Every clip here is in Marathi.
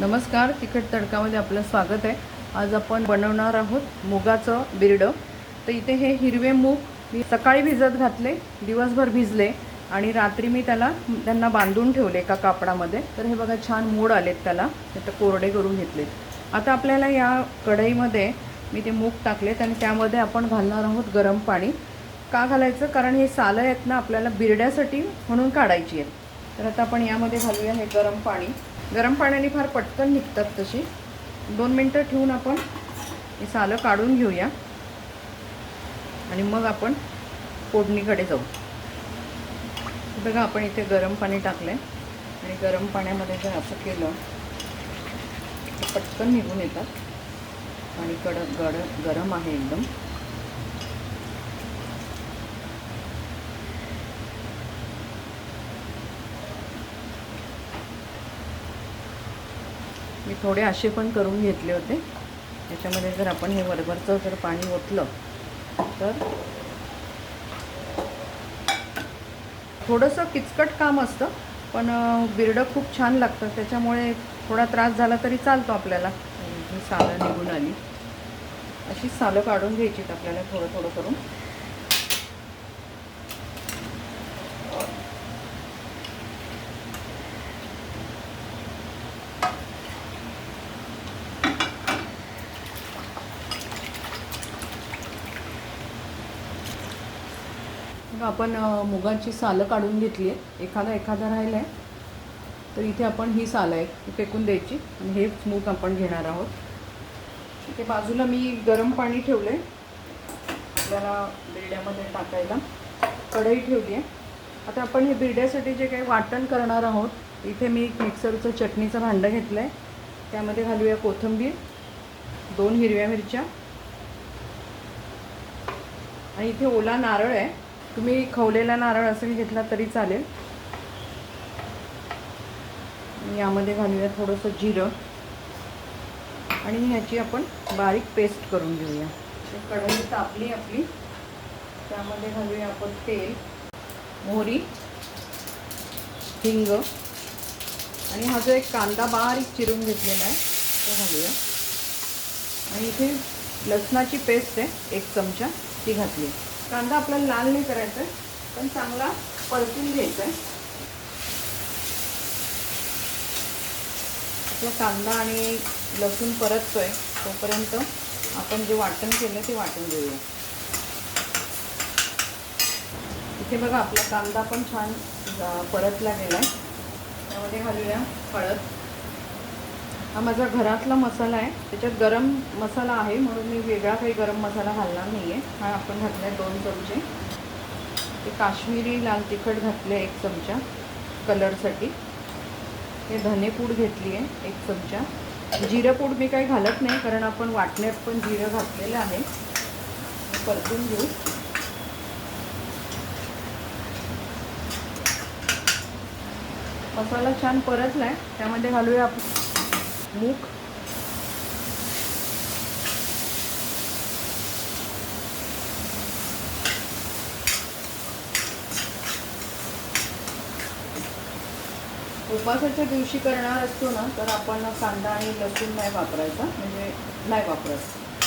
नमस्कार तिखट तडकामध्ये आपलं स्वागत आहे. आज आपण बनवणार आहोत मुगाचं बिरडं. तर इथे हे हिरवे मूग मी सकाळी भिजत घातले दिवसभर भिजले आणि रात्री मी त्याला त्यांना बांधून ठेवले एका कापडामध्ये. तर हे बघा छान मूड आलेत त्याला. आता कोरडे करून घेतलेत. आता आपल्याला या कढईमध्ये मी ते मूग टाकलेत आणि त्यामध्ये आपण घालणार आहोत गरम पाणी. का घालायचं? कारण हे सालं आहेत ना आपल्याला बिरड्यासाठी म्हणून काढायची आहेत. तर आता आपण यामध्ये घालूया हे गरम पाणी. गरम पाण्याने फार पटकन निघतात तशी. दोन मिनटं ठेवून आपण हे सालं काढून घेऊया. आणि मग आपण फोडणीकडे जाऊ. बघा आपण इथे गरम पाणी टाकलं आहे आणि गरम पाण्यामध्ये जर असं केलं पटकन निघून येतात. आणि कडक गड गरम आहे एकदम. मी थोडे असे पण करून घेतले होते. त्याच्यामध्ये जर आपण हे वरभरचं जर पाणी ओतलं तर थोडंसं किचकट काम असतं पण बिरडं खूप छान लागतं. त्याच्यामुळे थोडा त्रास झाला तरी चालतो आपल्याला. ही सालं निघून आली. अशी सालं काढून घ्यायची आपल्याला थोडं थोडं करून. आपण मुगाची सालं काढून घेतली आहे एखादा एखादा राहिला आहे तर इथे आपण ही सालं आहे ती फेकून द्यायची आणि हेच मूग आपण घेणार आहोत. इथे बाजूला मी गरम पाणी ठेवलं आहे आपल्याला बिरड्यामध्ये टाकायला. कढई ठेवली आहे. आता आपण हे बिरड्यासाठी जे काही वाटण करणार आहोत इथे मी एक मिक्सरचं चटणीचं भांडं घेतलं आहे त्यामध्ये घालूया कोथिंबीर दोन हिरव्या मिरच्या. आणि इथे ओला नारळ आहे. तुम्ही खवलेला नारळ असेल घेतला तरी चालेल. यामध्ये घालूया थोडंसं जिरं. आणि ह्याची आपण बारीक पेस्ट करून घेऊया. कढई तापली आपली. त्यामध्ये घालूया आपण तेल मोहरी हिंग. आणि हा जो एक कांदा बारीक चिरून घेतलेला आहे तो घालूया. आणि इथे लसणाची पेस्ट आहे एक चमचा ती घातली. कांदा आपल्याला लाल नाही करायचा आहे पण चांगला परतून घ्यायचा आहे आपला कांदा आणि लसूण परततोय तोपर्यंत आपण जे वाटण केलं ते वाटून घेऊया. इथे बघा आपला कांदा पण छान परतला गेला आहे त्यामध्ये घालूया हळद. हा माझा घरातला मसाला आहे. त्याच्यात गरम मसाला आहे म्हणून मी वेगळा काही गरम मसाला घालणार नाही आहे हा आपण घातला आहे दोन चमचे. ते काश्मीरी लाल तिखट घातले आहे एक चमचा कलरसाठी. हे धनेपूड घेतली आहे एक चमचा. जिरंपूड मी काही घालत नाही कारण आपण वाटण्यात पण जिरं घातलेलं आहे. परतून घेऊ. मसाला छान परतला आहे त्यामध्ये घालूया आपण. मूग उपवासाच्या दिवशी करणार असतो ना तर आपण कांदा आणि लसूण नाही वापरायचा म्हणजे नाही वापरत.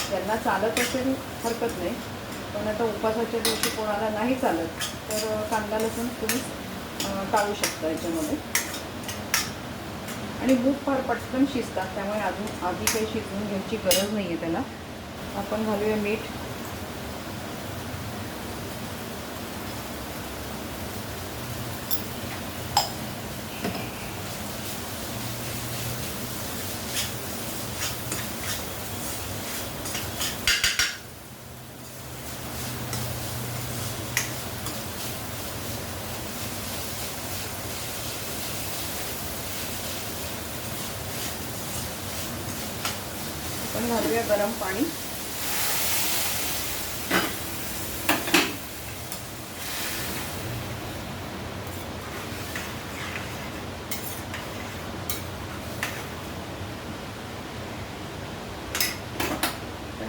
त्यांना चालत असेल हरकत नाही. पण आता उपवासाच्या दिवशी कोणाला नाही चालत तर कांदा लसूण तुम्ही टाळू शकता याच्यामध्ये. आणि मूग फार पटकन शिजतात त्यामुळे अजून आधी काही शिजवून घ्यायची गरज नाही आहे त्याला. आपण घालूया मीठ. आपण घालूया गरम पाणी.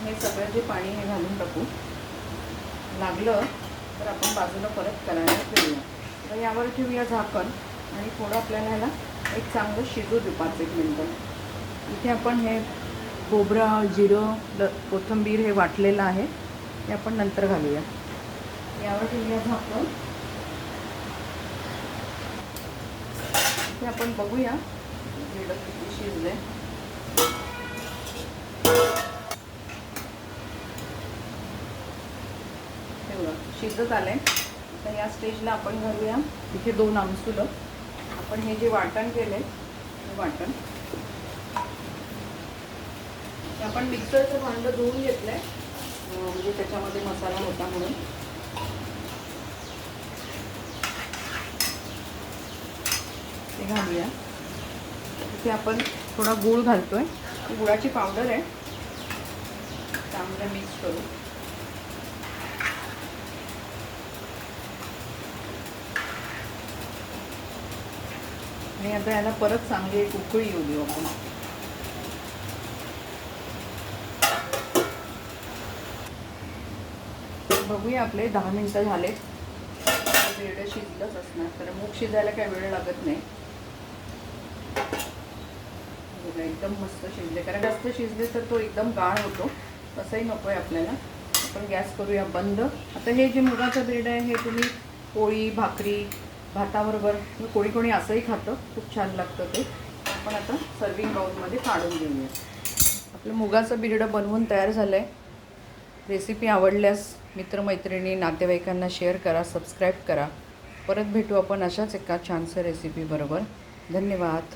हे सगळं जे पाणी हे घालून टाकू. लागलं तर आपण बाजूला परत करायला ठेवूया. तर यावर ठेवूया झाकण आणि थोडं आपल्याला ह्याला एक चांगलं शिजू देऊ पाच एक मिनटं. इथे आपण हे खोबरं जिरं ल कोथिंबीर हे वाटलेलं आहे. ते आपण नंतर घालूया. यावर ठेवूया झाकण. हे आपण बघूया. बिरडं किती शिजले हे शिजत आले तर या स्टेजला आपण घालूया. इथे दोन आमसुलं. आपण हे जे वाटण केले हे वाटण. आपण मिक्सरचं भांडं धुवून घेतलंय. आहे म्हणजे त्याच्यामध्ये मसाला होता म्हणून. ते घालूया. इथे आपण थोडा गूळ घालतोय. ही गुळाची पावडर आहे. त्यामध्ये मिक्स करू. आणि आता याला परत चांगली एक उकळी येऊ देऊ आपण. बघूया आपले दहा मिनटं झाले. बेरडं शिजलंच असणार तर मूग शिजायला काही वेळ लागत नाही. बघा, एकदम मस्त शिजले. कारण जास्त शिजले तर तो एकदम गाळ होतो. तसंही नको आहे आपल्याला. आपण गॅस करूया बंद. आता हे जे मुगाचं ब्रेड आहे हे तुम्ही पोळी भाकरी भाताबरोबर कोणी कोणी असंही खातं. खूप छान लागतं ते. आपण आता सर्विंग बाउलमध्ये काढून घेऊया. आपलं मुगाचं बिरडं बनवून तयार झालं आहे रेसिपी आवडल्यास मित्रमैत्रिणी नातेवाईकांना शेअर करा सबस्क्राईब करा. परत भेटू आपण अशाच एका छानसं रेसिपीबरोबर. धन्यवाद.